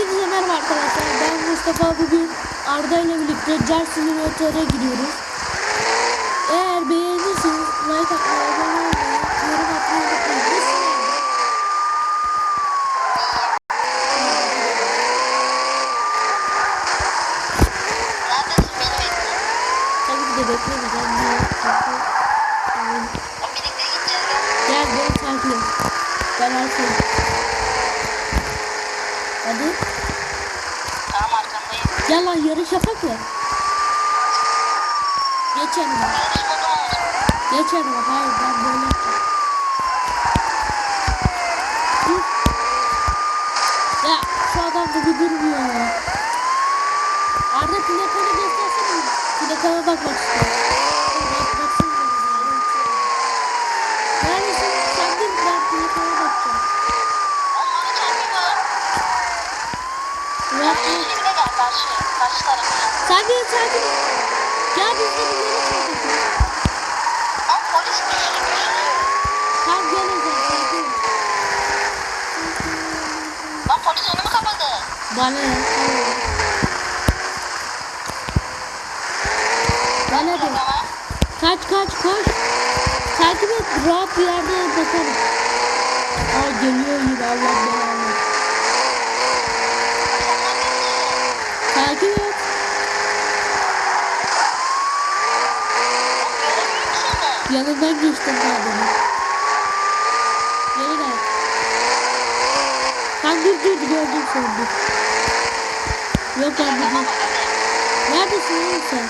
Hepinize merhaba arkadaşlar. Ben Mustafa. Bugün Arda ile birlikte Car Simulator'a giriyoruz. Eğer beğenirseniz like atmayı, abone olmayı, yorum atmayı unutmayın. Tabii ki de birlikte gideceğiz ya. gel beni takip. Ben her şeyi. Hadi. Gel lan yarış yapak ya. Geç yanıma. Yarış modu olsun. Geç yanıma. Hayır ben böyle yapacağım. Ya şu adam da bir durmuyor ya. Arda plakanı göstersene. Plakana bakmak istiyorum. Dur, bak, baksana bana. Neredesin? Sen dur ben plakana bakacağım. Oğlum bana çarpıyor. Murat Karşı Bey, şeride gel Sen de sakin ol. Gel biz de yere çarpalım. Ama polis güçlü güçlü. Sen gel o zaman sakin ol. Lan polis önümü kapadı. Bana ne? Tamam. Bana ne? Kaç kaç koş. Takip et. Rahat bir yerde bakalım. Aa geliyor yine Allah belanı. Sen neredesin? Takip et. Oğlum göremiyorum seni. Yanından geçtim daha demin. Geri gel. Sen dur dur gördüm seni dur. Yok ben de Tamam dur. hadi. Neredesin oğlum sen?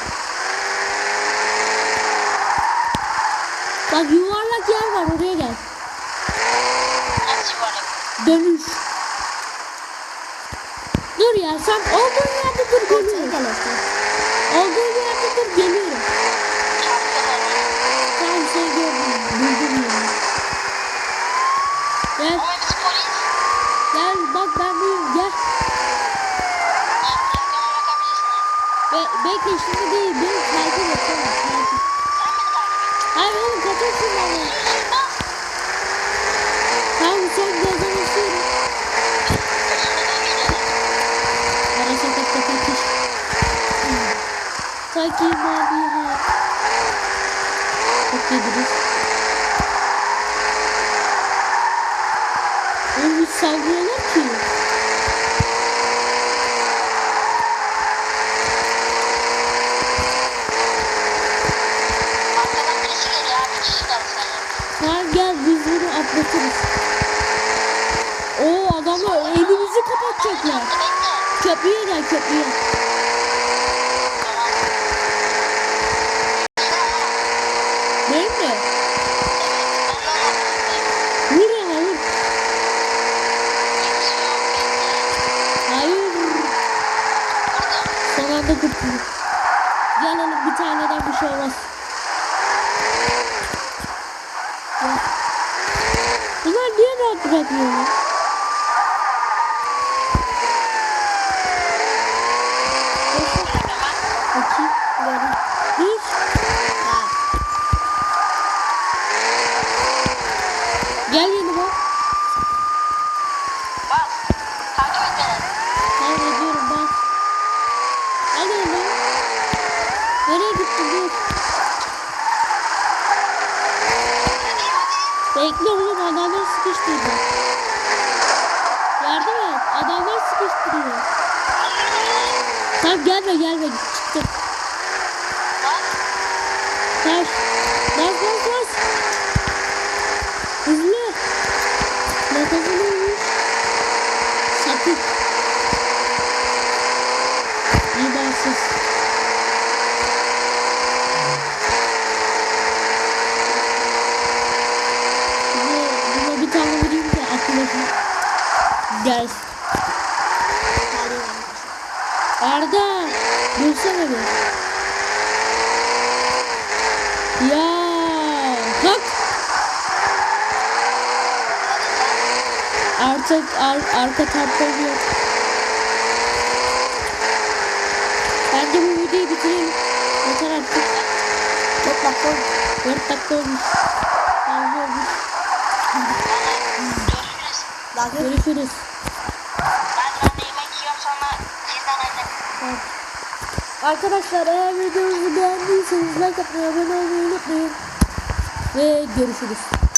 Bak yuvarlak yer var oraya gel. Nasıl yuvarlak? Dönüş. Dur ya sen olduğun yerde dur geliyorum. Olduğun yerde dur geliyorum. Çarpıyorlar. Tamam şey gördüm. Buldum yani. Gel Ama biz polis. gel bak ben buyum gel. Ha, plakamı bakabilirsin. Be bekle şimdi değil beni. Sen beni takip et. Hayır oğlum. Sür bas. Tamam son gözden istiyorum. Ara sokakta kaçış. Takip abi ha. Çok yediriz. Oğlum hiç sallıyorlar ki. Arkadan birisi geliyor abi. Bir kişi kaldı sadece. Tamam gel biz bunu atlatırız. Oo adamlar elimizi kapatacaklar. Köprüye gel köprüye. Değil mi? Bekle. Hayır. Vurdum. Son anda kurtulduk. Gel oğlum bir taneden bir şey olmaz. Gel. Bunlar niye rahat bırakmıyorlar? Bakayım. Böyle. Düz. Gel yanıma. Bas. Takip et beni. Tamam ediyorum bak. Hadi oğlum. Nereye gittin dur. Bekle oğlum adamlar sıkıştırdı. Yardım et. Adamlar sıkıştırıyor. Tamam gelme gelme çıktım. Taş. Bas bas bas. Hızlı. Ne Arda. Dursana bir. Ya bak artık ar arka tampon yok. Bence bu videoyu bitirelim. Yeter artık. 4 dakika olmuş. 4 dakika olmuş. Fazla olmuş. Görüşürüz. Görüşürüz. Ben, ben de yemek yiyorum. Arkadaşlar eğer videomuzu beğendiyseniz like atmayı, abone olmayı unutmayın. Ve görüşürüz.